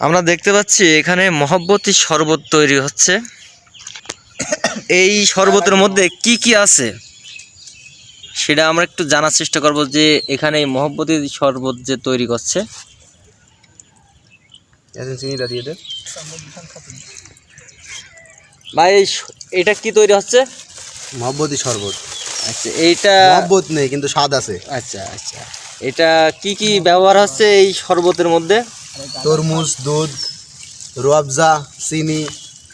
আমরা দেখতে পাচ্ছি এখানে মহব্বতী শরবত তৈরি হচ্ছে। এই শরবতের মধ্যে কি কি আছে? সেটা আমরা একটু জানার চেষ্টা করব যে এখানে এই মহব্বতী শরবত যে তৈরি করছে। ভাই এটা কি তৈরি হচ্ছে? মহব্বতী শরবত। আচ্ছা এইটা মহব্বত নেই কিন্তু স্বাদ আছে। আচ্ছা আচ্ছা। এটা কি কি ব্যবহার হচ্ছে এই শরবতের মধ্যে? তরমুজ দুধ রুয়াবজা চিনি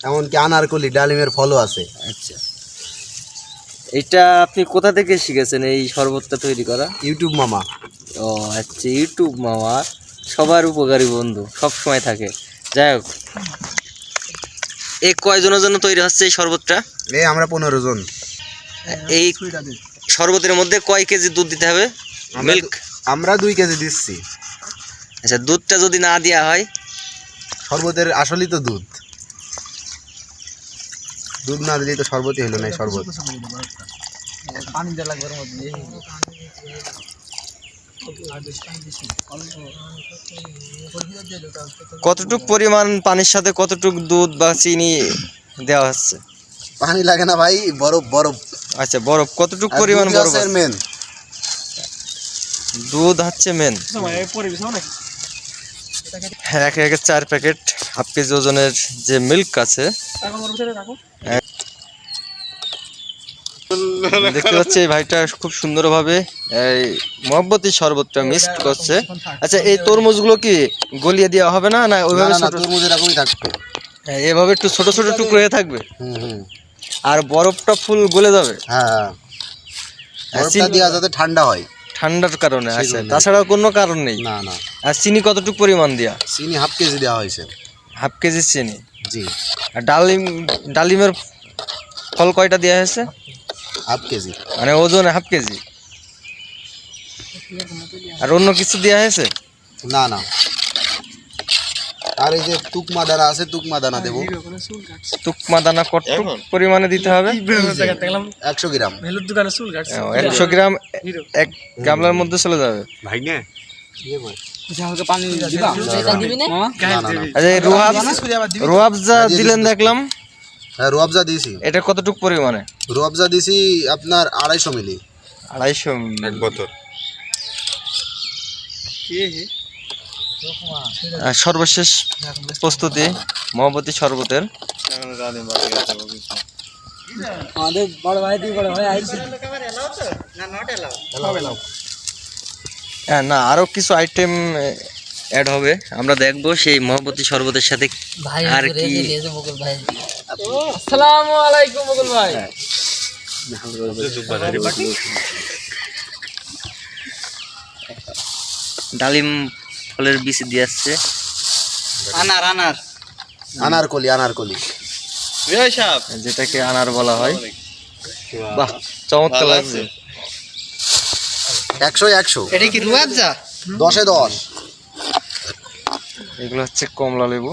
এমনকি আনারকলি ডালিমের ফলও আছে। আচ্ছা। এটা আপনি কোথা থেকে শিখেছেন এই শরবতটা তৈরি করা? ইউটিউব মামা। ও আচ্ছা ইউটিউব মামা। সবার উপকারী বন্ধু সব সময় থাকে। যাই হোক। এই কয়জনের জন্য তৈরি হচ্ছে এই শরবতটা? এই আমরা পনেরো জন। এই শরবতের মধ্যে কয় কেজি দুধ দিতে হবে? মিল্ক? আমরা দুই কেজি দিচ্ছি। আচ্ছা দুধটা যদি না দেওয়া হয়? শরবতের আসলই তো দুধ। দুধ না দিলেই তো শরবতই হলো না শরবত। কতটুক পরিমাণ পানির সাথে কতটুক দুধ বা চিনি দেওয়া হচ্ছে? পানি লাগে না ভাই বরফ বরফ। আচ্ছা বরফ। কতটুক পরিমাণ বরফ মেন দুধ হচ্ছে মেন একে একে চার প্যাকেট হাফ কেজি ওজনের যে মিল্ক আছে দেখতে পাচ্ছি এই ভাইটা খুব সুন্দরভাবে এই মহব্বতী শরবতটা মিক্সড করছে। আচ্ছা এই তরমুজগুলো কি গলিয়ে দেওয়া হবে না না ওইভাবে ছোট তরমুজ এরকমই থাকবে। হ্যাঁ, এভাবে একটু ছোট ছোট টুকরো হয়ে থাকবে? আর বরফটা ফুল গলে যাবে? হ্যাঁ হ্যাঁ। বরফটা দেওয়া যাতে ঠান্ডা হয়। ঠান্ডার কারণে আচ্ছা তাছাড়া কোনো কারণ নেই। না না। আর চিনি কতটুকু পরিমাণ দেওয়া চিনি হাফ কেজি দেওয়া হয়েছে। হাফ কেজি চিনি? জি। আর ডালিম ডালিমের ফল কয়টা দেওয়া হয়েছে? Half kg. মানে ওজনে হাফ কেজি? আর অন্য কিছু দেওয়া হয়েছে? না না। আর এই যে তুকমা দানা আছে তুকমা দানা দেবো। তুকমা দানা কতটুক পরিমাণে দিতে হবে? একশো গ্রাম। একশো গ্রাম এক গামলার মধ্যে চলে যাবে। না? না না আচ্ছা রোহাব যা দিলেন দেখলাম। হ্যাঁ রুয়াবজা দিয়েছি এটা কতটুক পরিমাণে? রুয়াবজা দিয়েছি আপনার আড়াইশো মিলি। আড়াইশো এক বোতল। আর সর্বশেষ প্রস্তুতি মহব্বতী শরবতের। আমাদের বড় ভাই দিয়ে বড় ভাই আইছে। হ্যাঁ না আরও কিছু আইটেম অ্যাড হবে। আমরা দেখব সেই মহব্বতী শরবতের সাথে আর কি। আসসালামু আলাইকুম মুকুল ভাই। ডালিম ফলের বীজ দিয়ে আসছে। আনার আনার। আনারকলি আনারকলি। যেটাকে আনার বলা হয়। বাহ চমৎকার লাগছে। একশো একশো। এটা কি রুয়াবজা দশে দশ। এগুলো হচ্ছে কমলা লেবু।